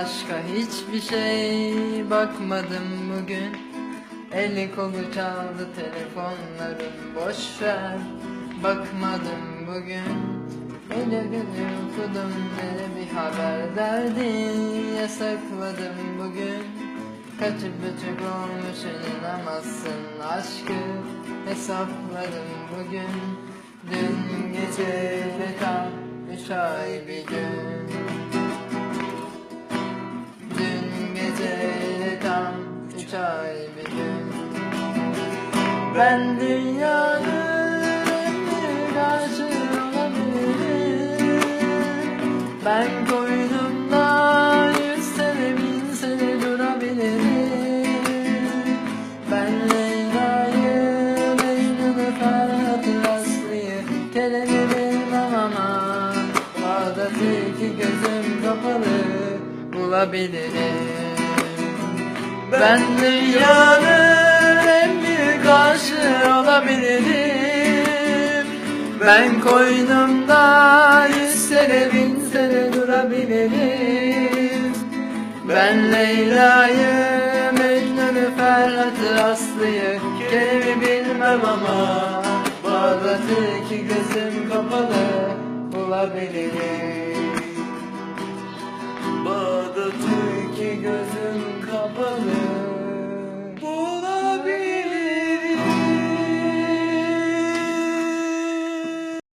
Aşka hiçbir şey bakmadım bugün. Eli kolu çaldı telefonların boş ver. Bakmadım bugün. Ele gözü okudum ne bir haber derdi Yasakladım bugün. Kaçıp buçuk olmuş inanamazsın aşkı Hesapladım bugün. Dün geceyle tam üç ay bir gün gün Ben dünyanın en olabilirim. Ben koynumda yüz sene bin sene durabilirim. Ben Leyla'yı, Mecnun'u, Ferhat'ı, Aslı'yı Kerem'i bilmem ama Bağdat'ı iki gözüm kapalı bulabilirim Ben dünyanın en büyük aşığı olabilirim. Ben koynumda yüz sene bin sene durabilirim. Ben Leyla'yı, Mecnun'u, Ferhat'ı, Aslı'yı Kerem'i bilmem ama Bağdat'ı iki gözüm kapalı bulabilirim Bağdat'ı iki gözüm